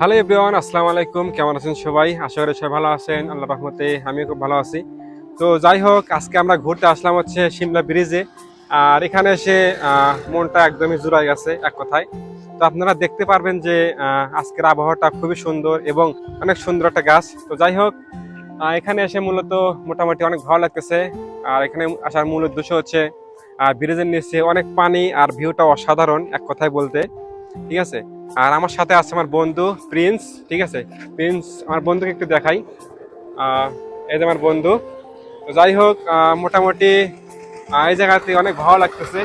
Hello everyone আসসালামু আলাইকুম। কেমন আছেন সবাই? আশা করি সবাই ভালো আছেন। আল্লাহ রহমতে আমিও খুব ভালো আছি। তো যাই হোক আজকে আমরা ঘুরতে আসলাম হচ্ছে সিমলা ব্রিজে। আর এখানে এসে মনটা একদমই জুড়াই গেছে এক কথায়। তো আপনারা দেখতে পারবেন যে আজকের আবহাওয়াটা খুবই সুন্দর এবং অনেক সুন্দর একটা গাছ। তো যাই হোক এখানে এসে মূলত মোটামুটি অনেক ভালো লাগতেছে। আর এখানে আসার মূল উদ্দেশ্য হচ্ছে আহ, ব্রিজের নিচে অনেক পানি আর ভিউটা অসাধারণ এক কথায় বলতে। ঠিক আছে? আর আমার সাথে আছে আমার বন্ধু প্রিন্স, ঠিক আছে? প্রিন্স, আমার বন্ধুকে একটু দেখাই। এই যে আমার বন্ধু। তো যাই হোক মোটামুটি এই জায়গাতে অনেক ভালো লাগতেছে।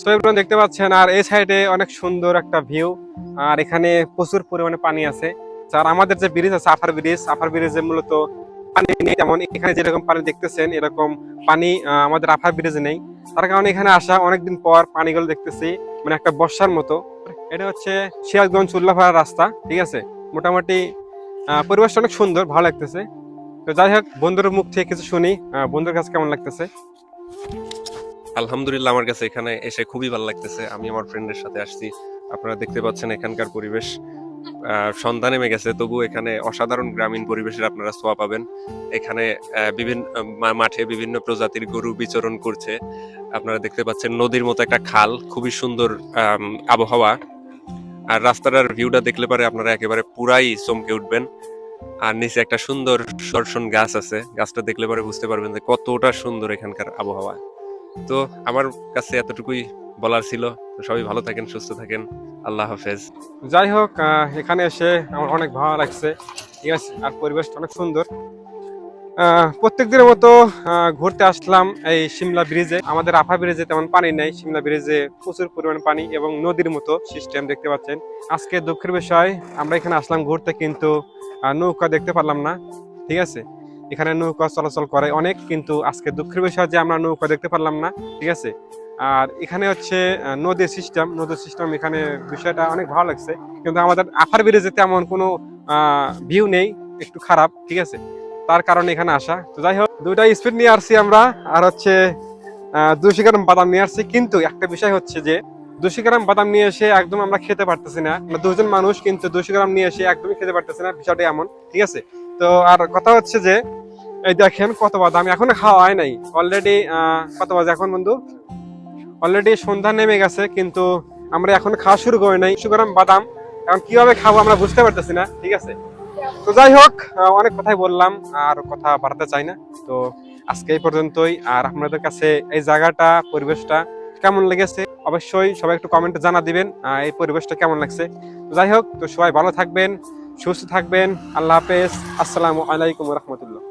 সো এবার দেখতে পাচ্ছেন, আর এই সাইডে অনেক সুন্দর একটা ভিউ আর এখানে প্রচুর পরিমাণে পানি আছে। আর আমাদের যে ব্রিজ আছে আফার ব্রিজ আফার ব্রিজে মূলত পানি নেই তেমন। এখানে যেরকম পানি দেখতেছেন, এরকম পানি আমাদের আফার ব্রিজে নেই। তার কারণে এখানে আসা অনেকদিন পর পানিগুলো দেখতেছি। মানে একটা বর্ষার মতো। এটা হচ্ছে সিরাজগঞ্জ উল্লাপাড়া রাস্তা, ঠিক আছে? মোটামুটি পরিবেশটা অনেক সুন্দর, ভালো লাগতেছে। তো যাই হোক, বন্ধুর মুখ থেকে কিছু শুনি বন্ধুর কাছে কেমন লাগতেছে? আলহামদুলিল্লাহ, আমার কাছে এখানে এসে খুবই ভালো লাগতেছে। আমি আমার ফ্রেন্ডের সাথে আসছি। আপনারা দেখতে পাচ্ছেন এখানকার পরিবেশ। সন্ধ্যা নেমে গেছে। তবু এখানে অসাধারণ গ্রামীণ পরিবেশের আপনারা ছোঁয়া পাবেন। এখানে বিভিন্ন মাঠে বিভিন্ন প্রজাতির গরু বিচরণ করছে। আপনারা দেখতে পাচ্ছেন নদীর মতো একটা খাল, খুবই সুন্দর আবহাওয়া। আর রাস্তাটার ভিউটা দেখলে পারে আপনারা একেবারে পুরাই চমকে উঠবেন। আর নিচে একটা সুন্দর দর্শন গাছ আছে। গাছটা দেখলে পরে বুঝতে পারবেন যে কতটা সুন্দর এখানকার আবহাওয়া। তো আমার কাছে এতটুকুই বলার ছিল। সবাই ভালো থাকেন, সুস্থ থাকেন। আল্লাহ হাফেজ। যাই হোক এখানে এসে আমার অনেক ভালো লাগছে। ঠিক আছে, আর পরিবেশটা অনেক সুন্দর। প্রত্যেক দিনের মতো ঘুরতে আসলাম এই সিমলা ব্রিজে। আমাদের আফা ব্রিজে তেমন পানি নেই। সিমলা ব্রিজে প্রচুর পরিমাণ পানি এবং নদীর মতো সিস্টেম দেখতে পাচ্ছেন। আজকে দুঃখের বিষয়, আমরা এখানে আসলাম ঘুরতে কিন্তু নৌকা দেখতে পারলাম না। ঠিক আছে, এখানে নৌকা চলাচল করে অনেক, কিন্তু আজকে দুঃখের বিষয় যে আমরা নৌকা দেখতে পারলাম না। ঠিক আছে আর এখানে হচ্ছে নদীর সিস্টেম নদীর সিস্টেম এখানে বিষয়টা অনেক ভালো লাগছে। কিন্তু আমাদের আফার ব্রিজে তেমন কোনো ভিউ নেই, একটু খারাপ, ঠিক আছে? তার কারণে এখানে আসা। তো যাই হোক, দুইটা স্পিড নিয়ে আসছি আমরা, আর হচ্ছে দুশো গ্রাম বাদাম নিয়ে আসছি। কিন্তু একটা বিষয় হচ্ছে যে দুশো গ্রাম বাদাম নিয়ে এসে একদম আমরা খেতে পারতেছি না। দুজন মানুষ, কিন্তু দুশো গ্রাম নিয়ে এসে একদমই খেতে পারতেছি না, বিষয়টা এমন, ঠিক আছে? তো আর কথা হচ্ছে যে, এই দেখেন কত বাদাম, এখনও খাওয়া হয় নাই অলরেডি কত বাজে এখন বন্ধু? অলরেডি সন্ধ্যা নেমে গেছে, কিন্তু আমরা এখন খাওয়া শুরু করি নাই। দুশো গ্রাম বাদাম, এখন কীভাবে খাব আমরা বুঝতে পারতেছি না, ঠিক আছে? তো যাই হোক অনেক কথাই বললাম, আর কথা বাড়াতে চাই না। তো আজকে এই পর্যন্তই, আর আপনাদের কাছে এই জায়গাটা, পরিবেশটা কেমন লেগেছে? অবশ্যই সবাই একটু কমেন্টে জানা দিবেন এই পরিবেশটা কেমন লাগছে। তো যাই হোক, তো সবাই ভালো থাকবেন, সুস্থ থাকবেন, আল্লাহ হাফেজ, আসসালামু আলাইকুম রহমতুল্লাহ।